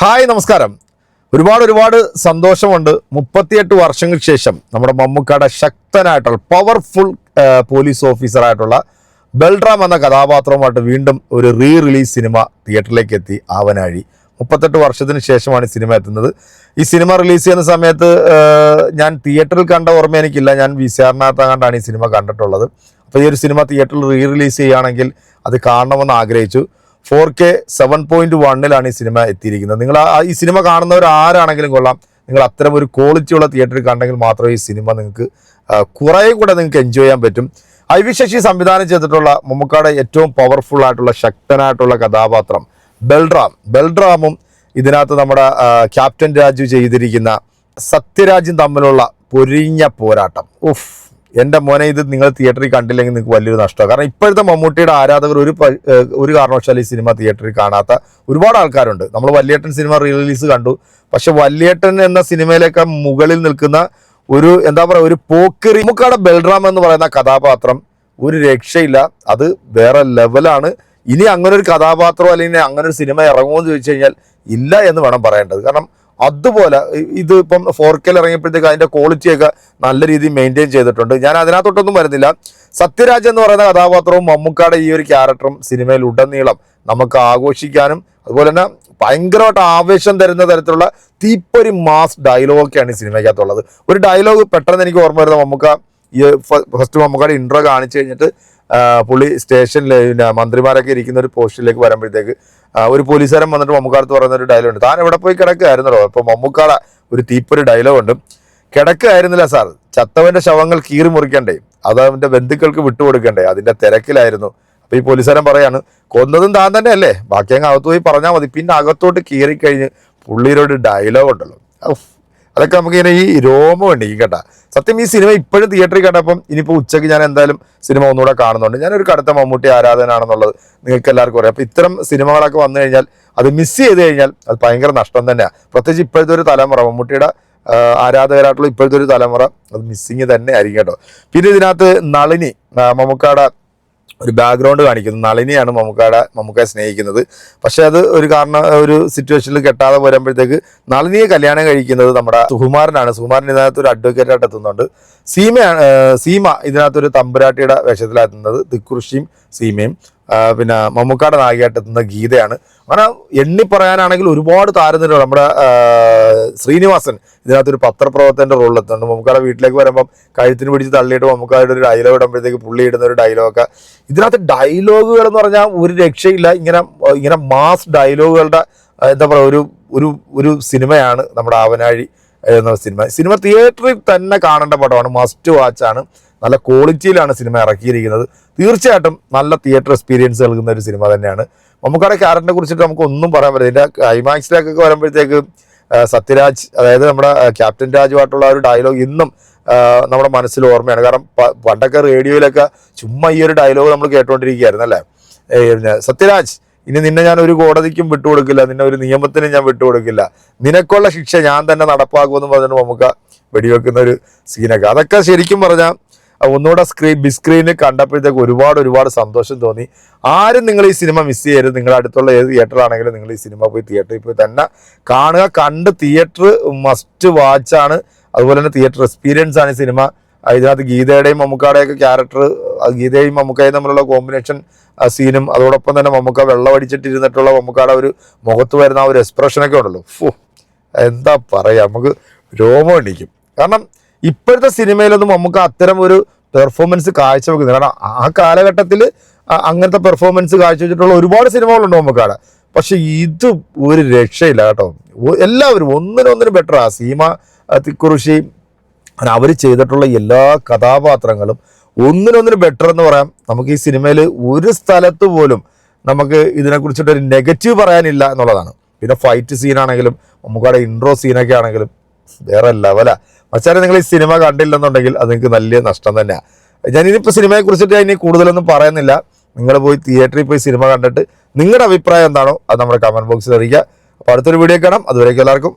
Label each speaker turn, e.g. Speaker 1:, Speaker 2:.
Speaker 1: Hi നമസ്കാരം. ഒരുപാട് ഒരുപാട് സന്തോഷമുണ്ട്. മുപ്പത്തിയെട്ട് വർഷങ്ങൾക്ക് ശേഷം നമ്മുടെ മമ്മൂക്കയുടെ ശക്തനായിട്ടുള്ള പവർഫുൾ പോലീസ് ഓഫീസറായിട്ടുള്ള ബൽറാം എന്ന കഥാപാത്രവുമായിട്ട് വീണ്ടും ഒരു റീ റിലീസ് സിനിമ തിയേറ്ററിലേക്ക് എത്തി ആവനാഴി. മുപ്പത്തെട്ട് വർഷത്തിന് ശേഷമാണ് ഈ സിനിമ എത്തുന്നത്. ഈ സിനിമ റിലീസ് ചെയ്യുന്ന സമയത്ത് ഞാൻ തിയേറ്ററിൽ കണ്ട ഓർമ്മ എനിക്കില്ല. ഞാൻ വി സി ആറിനകത്താണ്ടാണ് ഈ സിനിമ കണ്ടിട്ടുള്ളത്. അപ്പോൾ ഈ ഒരു സിനിമ തിയേറ്ററിൽ റീ റിലീസ് ചെയ്യുകയാണെങ്കിൽ അത് കാണണമെന്ന് ആഗ്രഹിച്ചു. ഫോർ കെ സെവൻ പോയിന്റ് വണ്ണിലാണ് ഈ സിനിമ എത്തിയിരിക്കുന്നത്. നിങ്ങൾ ഈ സിനിമ കാണുന്നവർ ആരാണെങ്കിലും കൊള്ളാം. നിങ്ങൾ അത്തരം ഒരു ക്വാളിറ്റിയുള്ള തിയേറ്ററിൽ കണ്ടെങ്കിൽ മാത്രമേ ഈ സിനിമ നിങ്ങൾക്ക് കുറേ കൂടെ നിങ്ങൾക്ക് എൻജോയ് ചെയ്യാൻ പറ്റും. ഐ വി ശശി സംവിധാനം ചെയ്തിട്ടുള്ള മമ്മൂക്കാട് ഏറ്റവും പവർഫുൾ ആയിട്ടുള്ള ശക്തനായിട്ടുള്ള കഥാപാത്രം ബൽറാം. ബൽറാമും ഇതിനകത്ത് നമ്മുടെ ക്യാപ്റ്റൻ രാജു ചെയ്തിരിക്കുന്ന സത്യരാജും തമ്മിലുള്ള പൊരിഞ്ഞ പോരാട്ടം. ഉഫ്. എന്റെ മോനെ ഇത് നിങ്ങൾ തിയേറ്ററിൽ കണ്ടില്ലെങ്കിൽ നിങ്ങൾക്ക് വലിയൊരു നഷ്ടമാണ് കാരണം ഇപ്പോഴത്തെ മമ്മൂട്ടിയുടെ ആരാധകർ ഒരു ഒരു കാരണവശാലും ഈ സിനിമ തിയേറ്ററിൽ കാണാത്ത ഒരുപാട് ആൾക്കാരുണ്ട്. നമ്മൾ വല്യേട്ടൻ സിനിമ റിലീസ് കണ്ടു. പക്ഷെ വല്യേട്ടൻ എന്ന സിനിമയിലേക്ക് മുകളിൽ നിൽക്കുന്ന ഒരു എന്താ പറയുക ഒരു പോക്കറി നമുക്കവിടെ ബൽറാം എന്ന് പറയുന്ന കഥാപാത്രം ഒരു രക്ഷയില്ല. അത് വേറെ ലെവലാണ് ഇനി അങ്ങനെ ഒരു കഥാപാത്രം അല്ലെങ്കിൽ അങ്ങനെ ഒരു സിനിമ ഇറങ്ങുമെന്ന് ചോദിച്ചു കഴിഞ്ഞാൽ ഇല്ല എന്ന് വേണം പറയേണ്ടത്. കാരണം അതുപോലെ ഇത് ഇപ്പം ഫോർ കെയിൽ ഇറങ്ങിയപ്പോഴത്തേക്ക് അതിന്റെ ക്വാളിറ്റിയൊക്കെ നല്ല രീതിയിൽ മെയിന്റെയിൻ ചെയ്തിട്ടുണ്ട്. ഞാൻ അതിനകത്തോട്ടൊന്നും വരുന്നില്ല. സത്യരാജ് എന്ന് പറയുന്ന കഥാപാത്രവും മമ്മൂക്കാടെ ഈ ഒരു ക്യാരക്ടറും സിനിമയിൽ ഉടനീളം നമുക്ക് ആഘോഷിക്കാനും അതുപോലെ തന്നെ ഭയങ്കരമായിട്ട് ആവേശം തരുന്ന തരത്തിലുള്ള തീപ്പൊരി മാസ് ഡയലോഗൊക്കെയാണ് ഈ സിനിമയ്ക്കകത്തുള്ളത്. ഒരു ഡയലോഗ് പെട്ടെന്ന് എനിക്ക് ഓർമ്മ വരുന്ന മമ്മൂക്ക ഈ ഫസ്റ്റ് മമ്മൂക്കാടെ ഇൻട്രോ കാണിച്ചു കഴിഞ്ഞിട്ട് പുള്ളി സ്റ്റേഷനിൽ പിന്നെ മന്ത്രിമാരൊക്കെ ഇരിക്കുന്ന ഒരു പോസ്റ്റിലേക്ക് വരുമ്പോഴത്തേക്ക് ഒരു പോലീസുകാരൻ വന്നിട്ട് മമ്മൂക്കാർത്ത് പറയുന്ന ഒരു ഡയലോഗ് ഉണ്ട്. താൻ എവിടെ പോയി കിടക്കുകയായിരുന്നല്ലോ അപ്പോൾ മമ്മൂക്കാള ഒരു തീപ്പൊരു ഡയലോഗ് ഉണ്ട്. കിടക്കുകയായിരുന്നില്ല സാർ ചത്തവന്റെ ശവങ്ങൾ കീറി മുറിക്കണ്ടേ? അത് അവന്റെ ബന്ധുക്കൾക്ക് വിട്ടുകൊടുക്കണ്ടേ? അതിന്റെ തിരക്കിലായിരുന്നു. അപ്പോൾ ഈ പോലീസുകാരൻ പറയാണ് കൊന്നതും താൻ തന്നെയല്ലേ? ബാക്കി അങ്ങ് അകത്ത് പോയി പറഞ്ഞാൽ മതി. പിന്നെ അകത്തോട്ട് കീറിക്കഴിഞ്ഞ് പുള്ളിയുടെ ഒരു ഡയലോഗ് ഉണ്ടല്ലോ. അതൊക്കെ നമുക്ക് ഇങ്ങനെ ഈ രോമം ഉണ്ട് ഈ കേട്ടാ. സത്യം ഈ സിനിമ ഇപ്പോഴും തിയേറ്ററിൽ കണ്ടപ്പം ഇനിയിപ്പോൾ ഉച്ചയ്ക്ക് ഞാൻ എന്തായാലും സിനിമ ഒന്നുകൂടെ കാണുന്നുണ്ട്. ഞാനൊരു കടുത്ത മമ്മൂട്ടി ആരാധനാണെന്നുള്ളത് നിങ്ങൾക്ക് എല്ലാവർക്കും അറിയാം. അപ്പോൾ ഇത്തരം സിനിമകളൊക്കെ വന്നു കഴിഞ്ഞാൽ അത് മിസ് ചെയ്ത് കഴിഞ്ഞാൽ അത് ഭയങ്കര നഷ്ടം തന്നെയാണ് പ്രത്യേകിച്ച് ഇപ്പോഴത്തെ ഒരു തലമുറ മമ്മൂട്ടിയുടെ ആരാധകരായിട്ടുള്ള ഇപ്പോഴത്തെ ഒരു തലമുറ അത് മിസ്സിങ് തന്നെ ആയിരിക്കും കേട്ടോ. പിന്നെ ഇതിനകത്ത് നളിനി മമ്മൂക്കാടെ ഒരു ബാക്ക്ഗ്രൗണ്ട് കാണിക്കുന്നു. നളിനിയാണ് മമ്മൂക്കാടെ മമ്മൂക്കയെ സ്നേഹിക്കുന്നത്. പക്ഷേ അത് ഒരു കാരണം ഒരു സിറ്റുവേഷനിൽ കെട്ടാതെ വരുമ്പോഴത്തേക്ക് നളിനിയെ കല്യാണം കഴിക്കുന്നത് നമ്മുടെ സുകുമാരനാണ്. സുകുമാരൻ ഇതിനകത്ത് ഒരു അഡ്വക്കേറ്റായിട്ട് എത്തുന്നുണ്ട്. സീമയാണ് സീമ ഇതിനകത്തൊരു തമ്പുരാട്ടിയുടെ വേഷത്തിലെത്തുന്നത് തിക്കുറിശിയും സീമയും. പിന്നെ മമ്മൂക്കാടെ നായികയായിട്ടെത്തുന്ന ഗീതയാണ്. അങ്ങനെ എണ്ണി പറയാനാണെങ്കിൽ ഒരുപാട് താരനിരകൾ. നമ്മുടെ ശ്രീനിവാസൻ ഇതിനകത്തൊരു പത്രപ്രവർത്തകന്റെ എത്തുന്നുണ്ട് മമ്മൂക്കാടെ വീട്ടിലേക്ക് വരുമ്പം കഴുത്തിന് പിടിച്ച് തള്ളിയിട്ട് മമ്മൂക്കായുടെ ഒരു ഡയലോഗ് ഇടുമ്പോഴത്തേക്ക് പുള്ളി ഇടുന്ന ഒരു ഡയലോഗൊക്കെ ഇതിനകത്ത് ഡയലോഗുകൾ എന്ന് പറഞ്ഞാൽ ഒരു രക്ഷയില്ല. ഇങ്ങനെ ഇങ്ങനെ മാസ് ഡയലോഗുകളുടെ എന്താ പറയുക ഒരു ഒരു ഒരു സിനിമയാണ് നമ്മുടെ ആവനാഴി. എന്ന സിനിമ. സിനിമ തിയേറ്ററിൽ തന്നെ കാണേണ്ട പടമാണ്. മസ്റ്റ് വാച്ച് ആണ്. നല്ല ക്വാളിറ്റിയിലാണ് സിനിമ ഇറക്കിയിരിക്കുന്നത്. തീർച്ചയായിട്ടും നല്ല തിയേറ്റർ എക്സ്പീരിയൻസ് നൽകുന്ന ഒരു സിനിമ തന്നെയാണ്. മമ്മൂക്കാടെ ക്യാരക്ടറിനെ കുറിച്ചിട്ട് നമുക്ക് ഒന്നും പറയാൻ പറ്റില്ല. ഇതിന്റെ ക്ലൈമാക്സിലേക്കൊക്കെ വരുമ്പോഴത്തേക്ക് സത്യരാജ് അതായത് നമ്മുടെ ക്യാപ്റ്റൻ രാജുമായിട്ടുള്ള ഒരു ഡയലോഗ് ഇന്നും നമ്മുടെ മനസ്സിൽ ഓർമ്മയാണ്. കാരണം പണ്ടൊക്കെ റേഡിയോയിലൊക്കെ ചുമ്മാ ഈ ഒരു ഡയലോഗ് നമ്മൾ കേട്ടുകൊണ്ടിരിക്കുകയായിരുന്നു അല്ലേ? സത്യരാജ് ഇനി നിന്നെ ഞാൻ ഒരു കോടതിക്കും വിട്ടുകൊടുക്കില്ല നിന്നെ ഒരു നിയമത്തിനും ഞാൻ വിട്ടുകൊടുക്കില്ല. നിനക്കുള്ള ശിക്ഷ ഞാൻ തന്നെ നടപ്പാക്കുമെന്ന് പറഞ്ഞിട്ട് നമുക്ക് വെടിവെക്കുന്ന ഒരു സീനൊക്കെ. അതൊക്കെ ശരിക്കും പറഞ്ഞാൽ ഒന്നുകൂടെ സ്ക്രീൻ ബിഗ് സ്ക്രീനിൽ കണ്ടപ്പോഴത്തേക്ക് ഒരുപാട് ഒരുപാട് സന്തോഷം തോന്നി. ആരും നിങ്ങൾ ഈ സിനിമ മിസ് ചെയ്യരുത്. നിങ്ങളുടെ അടുത്തുള്ള ഏത് തിയേറ്ററാണെങ്കിലും നിങ്ങൾ ഈ സിനിമ പോയി തിയേറ്ററിൽ പോയി തന്നെ കാണുക. കണ്ട് തിയേറ്റർ മസ്റ്റ് വാച്ചാണ് അതുപോലെ തന്നെ തിയേറ്റർ എക്സ്പീരിയൻസ് ആണ് ഈ സിനിമ. ഇതിനകത്ത് ഗീതയുടെയും മമ്മൂക്കാടെയൊക്കെ ക്യാരക്ടർ ഗീതയും മമ്മൂക്കയും തമ്മിലുള്ള കോമ്പിനേഷൻ സീനും അതോടൊപ്പം തന്നെ മമ്മൂക്ക വെള്ളമടിച്ചിട്ടിരുന്നിട്ടുള്ള മമ്മൂക്കാടെ ഒരു മുഖത്ത് വരുന്ന ആ ഒരു എക്സ്പ്രഷനൊക്കെ ഉണ്ടല്ലോ. ഫു എന്താ പറയാ നമുക്ക് രോമം എണ്ണിക്കും കാരണം ഇപ്പോഴത്തെ സിനിമയിലൊന്നും നമുക്ക് അത്തരം ഒരു പെർഫോമൻസ് കാഴ്ചവെക്കുന്നില്ല. കാരണം ആ കാലഘട്ടത്തിൽ അങ്ങനത്തെ പെർഫോമൻസ് കാഴ്ചവെച്ചിട്ടുള്ള ഒരുപാട് സിനിമകളുണ്ട് മമ്മൂക്കാടെ പക്ഷെ ഇത് ഒരു രക്ഷയില്ല കേട്ടോ. എല്ലാവരും ഒന്നിനൊന്നിനും ബെറ്ററാണ് സീമ തിക്കുറിശി അവർ ചെയ്തിട്ടുള്ള എല്ലാ കഥാപാത്രങ്ങളും ഒന്നിനൊന്നിന് ബെറ്റർ എന്ന് പറയാം. നമുക്ക് ഈ സിനിമയിൽ ഒരു സ്ഥലത്ത് പോലും നമുക്ക് ഇതിനെക്കുറിച്ചിട്ട് ഒരു നെഗറ്റീവ് പറയാനില്ല എന്നുള്ളതാണ്. പിന്നെ ഫൈറ്റ് സീനാണെങ്കിലും നമുക്കവിടെ ഇൻട്രോ സീനൊക്കെ ആണെങ്കിലും വേറെ ലെവലാ മച്ചാരെ നിങ്ങൾ ഈ സിനിമ കണ്ടില്ലെന്നുണ്ടെങ്കിൽ അത് നിങ്ങൾക്ക് നല്ല നഷ്ടം തന്നെയാണ് ഞാനിതിപ്പോൾ സിനിമയെ കുറിച്ചിട്ട് ഇനി കൂടുതലൊന്നും പറയുന്നില്ല. നിങ്ങൾ പോയി തിയേറ്ററിൽ പോയി സിനിമ കണ്ടിട്ട് നിങ്ങളുടെ അഭിപ്രായം എന്താണോ അത് നമ്മുടെ കമന്റ് ബോക്സിൽ അറിയിക്കുക. അപ്പോൾ അടുത്തൊരു വീഡിയോ കാണാം. അതുവരേക്കും എല്ലാവർക്കും